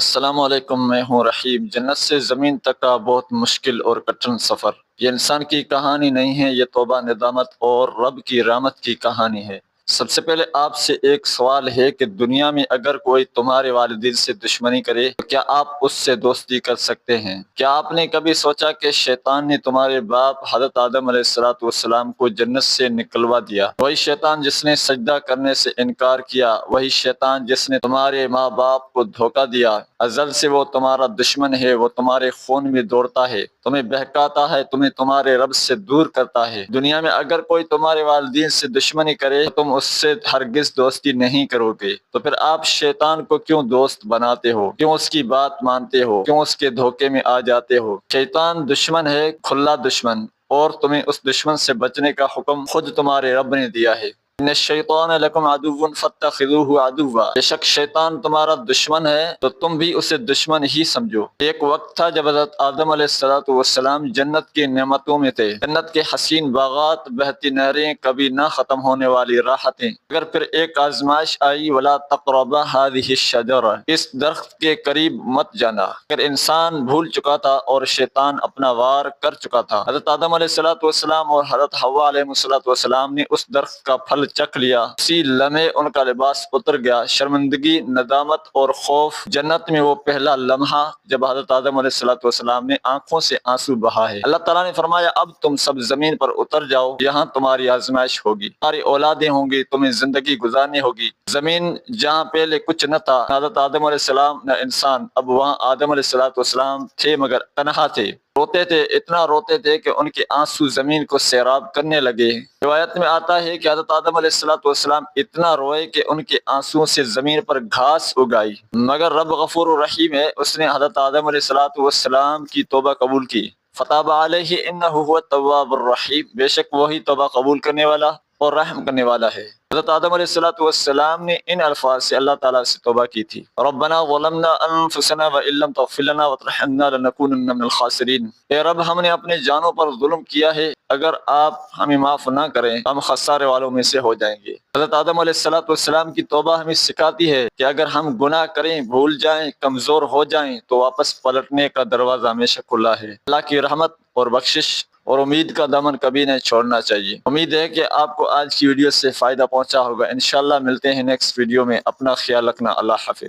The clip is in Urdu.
السلام علیکم، میں ہوں رحیم۔ جنت سے زمین تک کا بہت مشکل اور کٹن سفر۔ یہ انسان کی کہانی نہیں ہے، یہ توبہ، ندامت اور رب کی رامت کی کہانی ہے۔ سب سے پہلے آپ سے ایک سوال ہے کہ دنیا میں اگر کوئی تمہارے والدین سے دشمنی کرے تو کیا آپ اس سے دوستی کر سکتے ہیں؟ کیا آپ نے کبھی سوچا کہ شیطان نے تمہارے باپ حضرت آدم علیہ السلاۃ والسلام کو جنت سے نکلوا دیا؟ وہی شیطان جس نے سجدہ کرنے سے انکار کیا، وہی شیطان جس نے تمہارے ماں باپ کو دھوکہ دیا۔ ازل سے وہ تمہارا دشمن ہے، وہ تمہارے خون میں دوڑتا ہے۔ تمہیں بہکاتا ہے، تمہیں تمہارے رب سے دور کرتا ہے۔ دنیا میں اگر کوئی تمہارے والدین سے دشمنی کرے تو تم اس سے ہرگز دوستی نہیں کرو گے۔ تو پھر آپ شیطان کو کیوں دوست بناتے ہو؟ کیوں اس کی بات مانتے ہو؟ کیوں اس کے دھوکے میں آ جاتے ہو؟ شیطان دشمن ہے، کھلا دشمن، اور تمہیں اس دشمن سے بچنے کا حکم خود تمہارے رب نے دیا ہے۔ ان الشیطان لکم عدو فاتخذوه عدوا۔ بے شک شیطان تمہارا دشمن ہے، تو تم بھی اسے دشمن ہی سمجھو۔ ایک وقت تھا جب حضرت آدم علیہ السلاۃ والسلام جنت کی نعمتوں میں تھے۔ جنت کے حسین باغات، بہتی نہریں کبھی نہ ختم ہونے والی راحتیں۔ اگر پھر ایک آزمائش آئی، ولا تقربا هذه الشجرہ۔ اس درخت کے قریب مت جانا۔ اگر انسان بھول چکا تھا اور شیطان اپنا وار کر چکا تھا۔ حضرت آدم علیہ السلاۃ والسلام اور حضرت حوا علیہ السلاۃ والسلام نے اس درخت کا پھل چکھ لیا۔ اسی لمحے ان کا لباس اتر گیا۔ شرمندگی، ندامت اور خوف۔ جنت میں وہ پہلا لمحہ جب حضرت آدم علیہ السلاۃ والسلام نے آنکھوں سے آنسو بہا ہے۔ اللہ تعالیٰ نے فرمایا، اب تم سب زمین پر اتر جاؤ۔ یہاں تمہاری آزمائش ہوگی۔ تمہاری اولادیں ہوں گی، تمہیں زندگی گزارنی ہوگی۔ زمین جہاں پہلے کچھ نہ تھا، حضرت آدم علیہ السلام نہ انسان۔ اب وہاں آدم علیہ السلاۃ والسلام تھے مگر تنہا تھے۔ روتے تھے، اتنا روتے تھے کہ ان کے آنسو زمین کو سیراب کرنے لگے۔ روایت میں آتا ہے کہ حضرت آدم علیہ السلاۃ والسلام اتنا روئے کہ ان کے آنسو سے زمین پر گھاس اگائی۔ مگر رب غفور الرحیم ہے، اس نے حضرت آدم علیہ السلاۃ والسلام کی توبہ قبول کی۔ فتح علیہ ان طواب الرحیم بے شک وہی توبہ قبول کرنے والا اور رحم کرنے والا ہے۔ حضرت آدم علیہ السلاۃ والسلام نے ان الفاظ سے اللہ تعالیٰ سے توبہ کی تھی۔ ربنا ظلمنا انفسنا وان لم تغفر لنا وترحمنا لنكونن من الخاسرین۔ اے رب، ہم نے اپنے جانوں پر ظلم کیا ہے۔ اگر آپ ہمیں معاف نہ کریں، ہم خسارے والوں میں سے ہو جائیں گے۔ حضرت آدم علیہ السلاۃ والسلام کی توبہ ہمیں سکھاتی ہے کہ اگر ہم گناہ کریں، بھول جائیں، کمزور ہو جائیں، تو واپس پلٹنے کا دروازہ ہمیشہ کھلا ہے۔ اللہ کی رحمت اور بخشش اور امید کا دمن کبھی نہیں چھوڑنا چاہیے۔ امید ہے کہ آپ کو آج کی ویڈیو سے فائدہ پہنچا ہوگا۔ انشاءاللہ ملتے ہیں نیکسٹ ویڈیو میں۔ اپنا خیال رکھنا۔ اللہ حافظ۔